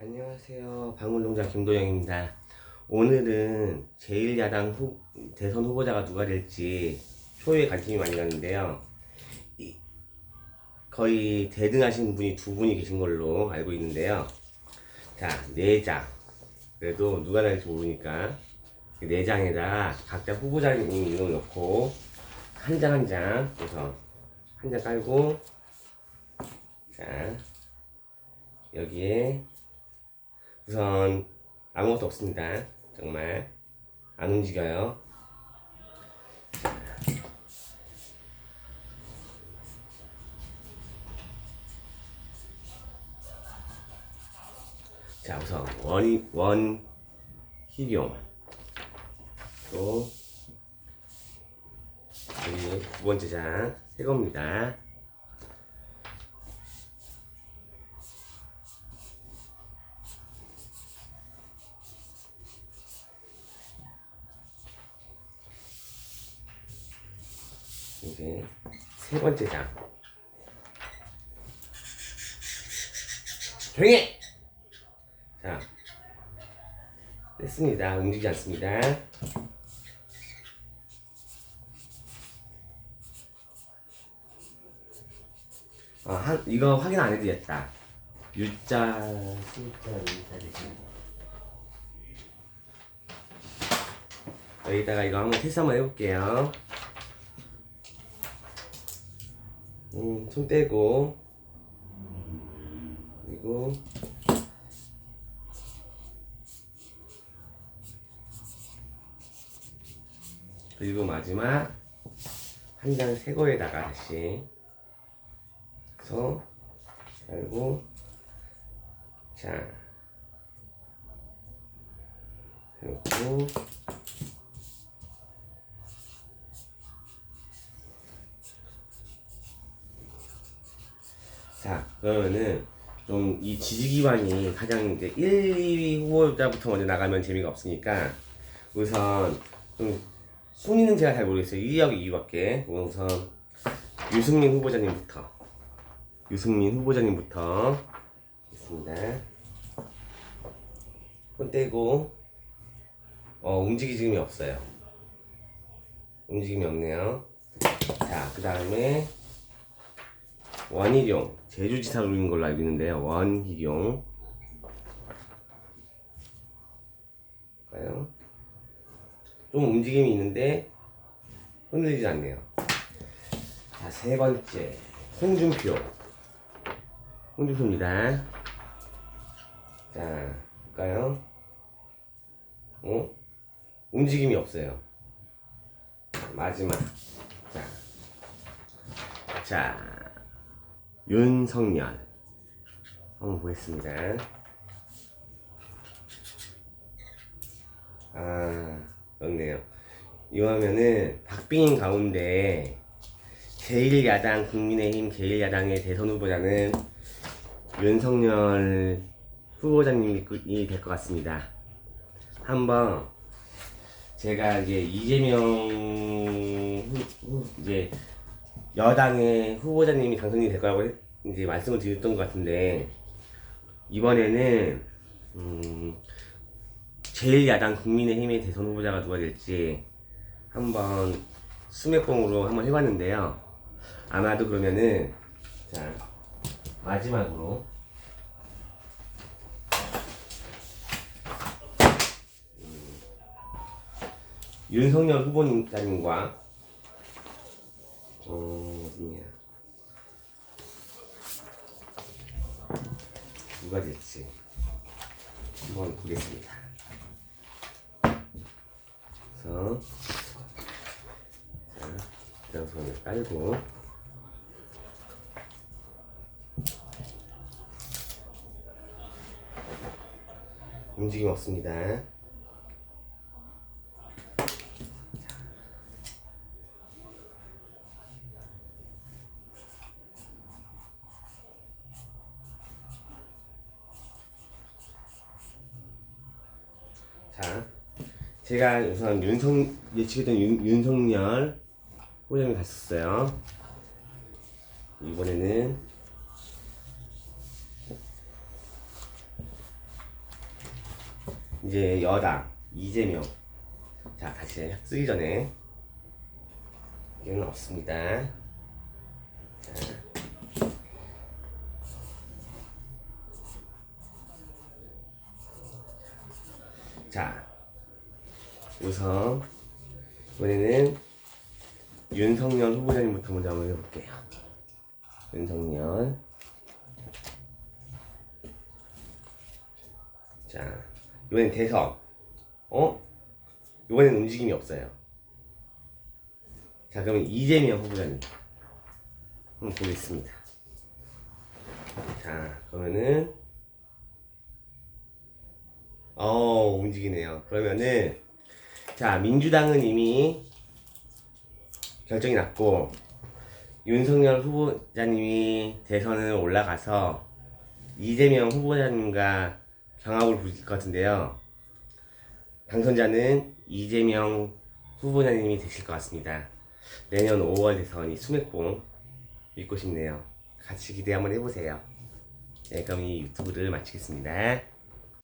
안녕하세요. 방울농장 김도영입니다. 오늘은 제1야당 후, 대선 후보자가 누가 될지 표에 관심이 많이 가는데요. 이- 거의 대등하신 분이 두 분이 계신 걸로 알고 있는데요. 자, 네 장. 그래도 누가 날지 모르니까 그네 장에다 각자 후보자님 이름 넣고 한 장 한장 그래서 한장 깔고 자 여기에 우선 아무것도 없습니다. 정말 안 움직여요. 자, 우선 원, 원 희룡 또 여기 두 번째 장 새 겁니다. 이제 세 번째 장. 조용히 해! 자, 됐습니다. 움직이지 않습니다. 아, 한, 이거 확인 안. U자, C자, U자 되시는 거. 여기다가 이거 한번 테스트 한번 해볼게요. 음, 손 떼고. 그리고 그리고 마지막 한 장 새 거에다가 다시 해서 깔고. 자. 그리고 자, 그러면은 좀 이 지지 기반이 가장 이제 1, 2위 후보자부터 먼저 나가면 재미가 없으니까 우선 좀 순위는 제가 잘 모르겠어요. 1위하고 2위밖에. 우선 유승민 후보자님부터 유승민 후보자님부터 있습니다. 손 떼고 어 움직임이 없어요. 움직임이 없네요. 자, 그 다음에 원희룡 제주지사로 있는 걸로 알고 있는데요. 원희룡 볼까요? 좀 움직임이 있는데 흔들리지 않네요. 자, 세 번째 홍준표 홍준표입니다. 자, 볼까요? 어? 움직임이 없어요. 마지막 자, 자. 윤석열 한번 보겠습니다. 아, 그렇네요. 이거 하면은 박빙인 가운데 제1야당 국민의힘 제1야당의 대선 후보자는 윤석열 후보자님이 될 것 같습니다. 한번 제가 이제 이재명 이제 여당의 후보자님이 당선이 될 거라고 했- 이제 말씀을 드렸던 것 같은데 이번에는 음, 제1야당 국민의힘의 대선 후보자가 누가 될지 한번 수맥봉으로 한번 해봤는데요. 아마도 그러면은 자 마지막으로 음, 윤석열 후보님과 어, 어딨냐. 누가 될지 한번 보겠습니다. 그래서 자, 일단 손을 깔고 움직임 없습니다. 자, 제가 우선 윤석 예측했던 윤, 윤석열 후보자님 갔었어요. 이번에는 이제 여당 이재명. 자, 다시 쓰기 전에 이는 없습니다. 자. 자, 우선 이번에는 윤석열 후보자님부터 먼저 한번 해볼게요. 윤석열. 자, 이번엔 대선. 어? 이번엔 움직임이 없어요. 자, 그러면 이재명 후보자님. 한번 보겠습니다. 자, 그러면은, 어, 움직이네요. 그러면은, 자, 민주당은 이미 결정이 났고, 윤석열 후보자님이 대선을 올라가서 이재명 후보자님과 경합을 부릴 것 같은데요. 당선자는 이재명 후보자님이 되실 것 같습니다. 내년 5월 대선이 수맥봉 믿고 싶네요. 같이 기대 한번 해보세요. 네, 그럼 이 유튜브를 마치겠습니다.